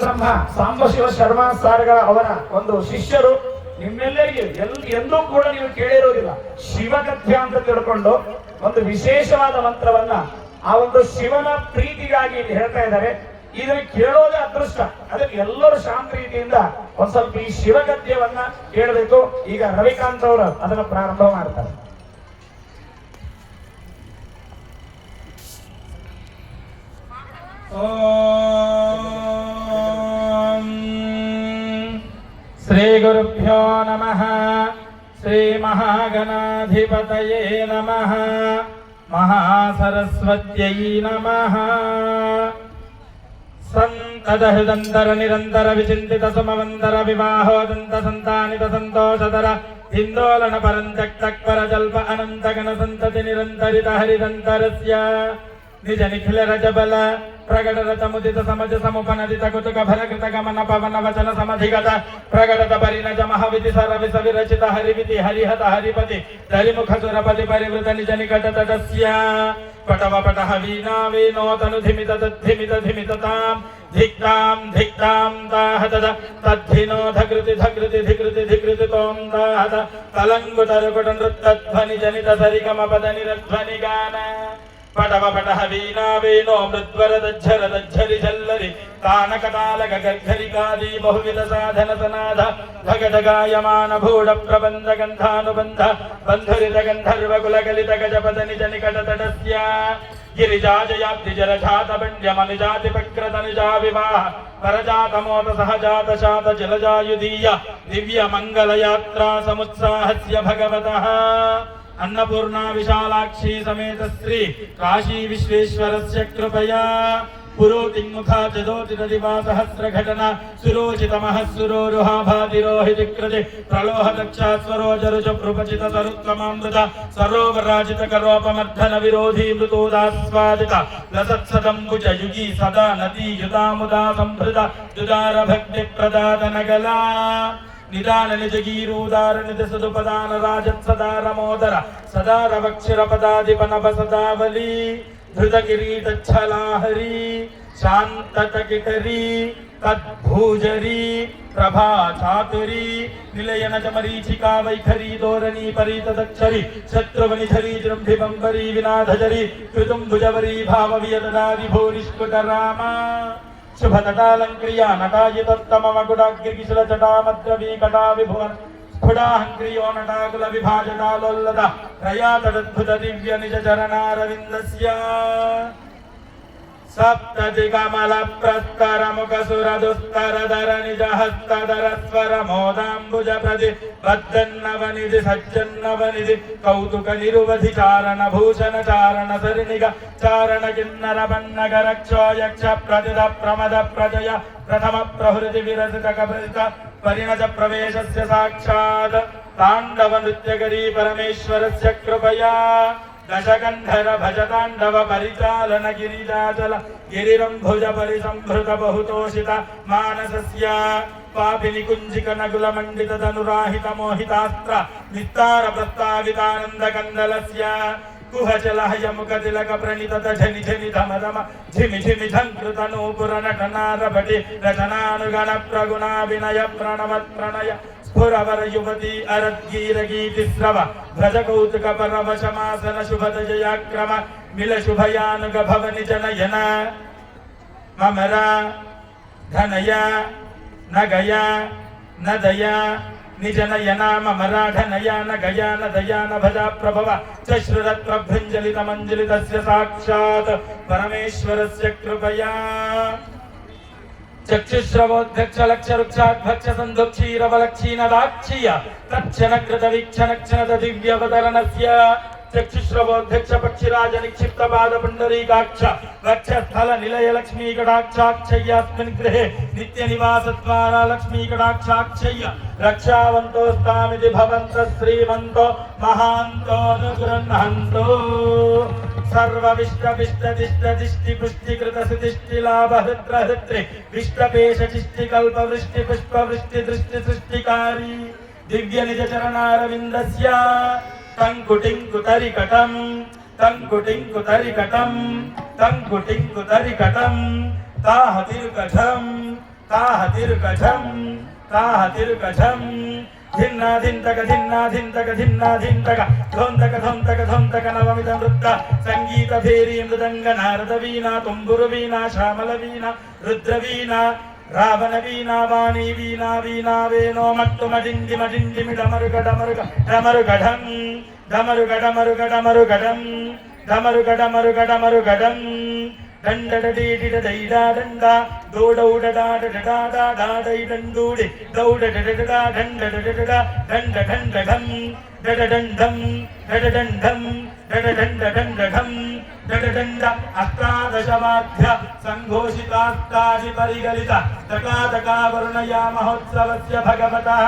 ಬ್ರಹ್ಮ ಸಾಂಬಶಿವ ಶರ್ಮಾ ಸಾರ್ಗಳ ಅವರ ಒಂದು ಶಿಷ್ಯರು ನಿಮ್ಮೆಲ್ಲರಿಗೆ ಎಲ್, ಎಲ್ಲೂ ಕೂಡ ನೀವು ಕೇಳಿರೋದಿಲ್ಲ. ಶಿವಗದ್ಯ ಅಂತ ತಿಳ್ಕೊಂಡು ಒಂದು ವಿಶೇಷವಾದ ಮಂತ್ರವನ್ನ ಆ ಒಂದು ಶಿವನ ಪ್ರೀತಿಗಾಗಿ ಹೇಳ್ತಾ ಇದ್ದಾರೆ. ಇದನ್ನ ಕೇಳೋದೇ ಅದೃಷ್ಟ. ಅದಕ್ಕೆ ಎಲ್ಲರೂ ಶಾಂತ ರೀತಿಯಿಂದ ಒಂದ್ ಸ್ವಲ್ಪ ಈ ಶಿವಗದ್ಯವನ್ನ ಕೇಳಬೇಕು. ಈಗ ರವಿಕಾಂತ್ ಅವರು ಅದನ್ನ ಪ್ರಾರಂಭ ಮಾಡ್ತಾರೆ. ॐ శ్రీగురుభ్యో నమ శ్రీమహాగణాధిపతయే నమ మహాసరస్వత్యై నమ సంతదహృదంతర నిరంతర విచింతిత సుమవంతర వివాహోదంత సంతానిత సంతోషతర హిందోళన పరం తక్తక్పర జల్ప అనంతగణ సంతతి నిరంతరిత హరిదంతరస్య निजा निखिल राजा बला, प्रगट रचा मुझे तो समझ समो पना दिता को का भरा करता का मना पावन ना समाधि का था प्रगट रचा परी ना जा महाविधि सारा भी सभी हरि विधि हरि हता हरि पति दरि मुख पति परे व्रत निजा निकट तदस्या पटवा पटा हवीना वे नो तनु धीमित धीमित धीमित ताम, धिक्ताम धिक्ताम ताहत तद्धिनो धकृति धकृति धिकृति धिकृति तोम ताहत तलंगुतर कुटन रुत्तत्वनि जनित सरिकम पदनि रत्वनि गाना। పటవ పటహ వీణా వేణో మృద్వర దజ్జర దజ్జరి జల్లరి తానక తాలక గర్ఘరికాది బహువిధ సాధన సనాథ భగద గాయమాన భూడ ప్రబంధ గంధానుబంధ బంధురిత గంధర్వ కుల కలిత గజపద నిజ నికట తటస్య గిరిజాజయాబ్ది జలజాత బండ్యమనుజాతి ప్రకృత నిజా వివాహ పరజాత మోత సహజాత శాత జలజాయుధీయ దివ్య మంగళయాత్రా సముత్సాహస్య భగవతః అన్నపూర్ణ విశాలాక్షి సమేత శ్రీ కాశీ విశ్వేశ్వరస్య కృపయా పురోతిముఖా చదోతిరదివా సహస్రఘటన సురోచితమః సురోరుహాభాతిరోహితికృతి ప్రలోహదక్షాస్వరోజరుచ ప్రపచిత తరుత్వమామృత సరోవరాజిత కరోపమర్థన విరోధీ మృతోదాస్వాదిత లసత్సదంబుజ యుగి సదా నదీ యుదాముదా సంభృత దుదార భక్తి ప్రదాత నగలా నిదాన నిజ సదుపదాన రాజత్ సదా రమోదర సదా రవక్షర పదాధిపనభ సదావలి ధృత కిరీటచ్చలాహరి శాంతత కిటరి తద్భూజరి ప్రభా చాతురి నిలయన చమరీచికా వైఖరి ధోరణి పరీతదక్షరి శత్రువని ధరి జృంభిబంబరి వినాధజరి కృతుం భుజవరి భావ వియదదాది భూ నిష్కుట రామ శుభతటాలంక్రియా నటాయితత్తమగుడాగ్రికిశిల జటామద్రవీ కటా విభువన్ స్ఫుడాహంక్రియో నటాకుల విభాజటాలోల్లత త్రయాతడద్భుత దివ్య నిజ చరణారవిందస్య సప్తదిగమల ప్రస్తర ముఖ సుర దుస్తర ధర నిజ హస్తధర స్వర మోదాంబుజ ప్రతి బద్దన్నవనిధి సజ్జన్నవనిధి కౌతుక నిరువధి భజతాండవ పరిచాలన గిరిజాచల గిరిరంభుజ పరిసంభృత బహుతోషిత మానసస్య పాపిని కుంజిక నగుల మండిత ధనురాహిత మోహితాస్త్ర విస్తార ప్రస్తావితానంద కందలస్య కుహచలహయముఖ తిలక ప్రణిత ఝని ఝని ధమ ధమ ఝిమి ఝిమి ఝంకృత నూపుర నటనారభటి రచనానుగణ ప్రగుణా వినయ ప్రణవ ప్రణయ పురవర యువతి అరద్గీర భ్రజ స్రవ భజ కౌతుక పరవశమాసన శుభద జయాక్రమ మిల శుభయానుగ భవని జనయన మమర ధనయ నగయ నదయ నిజనయన మమరాఢనయ నగయ నదయ నభజ ప్రభవ చశ్రురత్వభ్యుంజలిత మంజలితస్య సాక్షాత్ పరమేశ్వరస్య కృపయా చక్షుశ్రవోధ్యక్ష లక్ష వృక్షాధ్వక్ష సందుక్షీరవలక్షీనదాక్షీయ తక్షణ కృత వీక్షణ క్షణద దివ్యవతరణస్య చక్షుశ్రవోధ్యక్ష పక్షిరాజ నిక్షిప్త పాద పుండరీకాక్ష వక్షస్థల నిలయ లక్ష్మీ కటాక్షాక్షయ్యాస్మిన్ గృహే నిత్య నివాసద్వారా లక్ష్మీ కటాక్షాక్షయ్య రక్షావంతోస్తామితి భవంత శ్రీమంతో ధిన్నా ధింతక ధిన్నా ధింతక ధిన్నా ధింతక. ధోంతక ధోంతక ధోంతక నృత్త. సంగీత భేరీ మృదంగ నారద వీణ తుంబురు వీణ శ్యామల వీణ రుద్ర వీణ రావణ వీణా వాణి వీణా వీణా వేణో మట్టు మడిండి మడిండి డమరుగ డమరుగ డమరు గఢం డమరు గడమరు గడమరు గడం డమరు గడమరు గడమరు గడం దోడౌడడాడడాడాడాడై దండూడి దౌడడడడా దండడడడ దండ దండఢం డడడండం డడడండం డడడండడండఢం డడడండ అష్టాదశమాధ్య సంఘోషితాస్తాది పరిగలిత తకాతకా వరుణయా మహోత్సవస్య భగవతః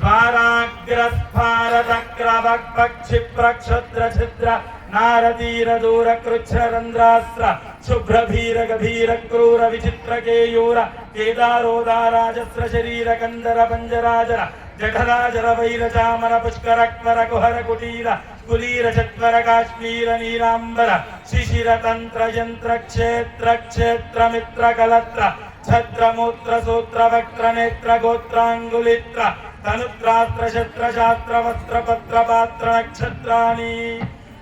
ద్వారాగ్రస్ఫారతక్రవక్పక్షిప్రక్షత్ర నారదీర దూర కృచ్ఛరంధ్రాస్త్ర శుభ్రభీర గభీర క్రూర విచిత్ర కేయూర కేదారోదారాజస్ర శరీర కందర పంజరాజర జఠరాజర వైర చామర పుష్కరక్వర కుహర కుటీర కులీర చత్వర కాశ్మీర నీరాంబర శిశిర తంత్ర యంత్ర క్షేత్ర క్షేత్ర మిత్ర కలత్ర ఛత్రమూత్ర సూత్ర వక్ర నేత్ర గోత్రాంగులిత్ర తనుత్రాత్ర శత్ర శాస్త్ర వస్త్ర పత్ర పాత్ర నక్షత్రాణి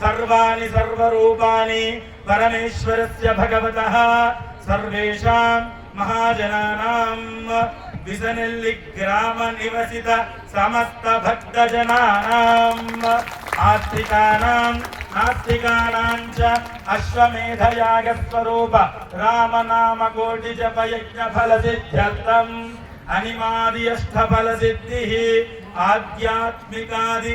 సర్వాణి సర్వరూపాణి పరమేశ్వరస్య భగవతః. సర్వేషాం మహాజనానాం విసనెల్లి గ్రామ నివసిత సమస్త భక్తజనానాం. ఆస్తికానాం నాస్తికానాం చ అశ్వమేధయాగ స్వరూప రామనామ కోటి జప యజ్ఞ ఫల సిద్ధ్యర్థం అనిమాది అష్ట ఫల ఆధ్యాత్మికాది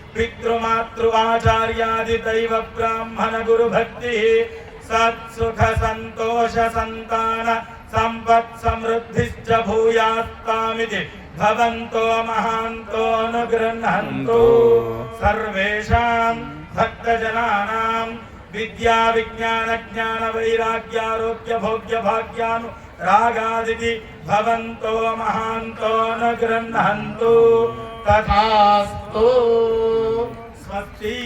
पितृमातृवाचार्यादिदैव ब्राह्मणगुरुभक्तिः सत्सुखसन्तोषसन्तान सम्पत्समृद्धिश्च भूयात्तामिति भवन्तो महान्तोऽनुगृह्णन्तु सर्वेषाम् भक्तजनानाम् भाग्यानु रागादिति भवन्तो महान्तोऽनुगृह्णन्तु તથાસ્તો સ્વસ્તિ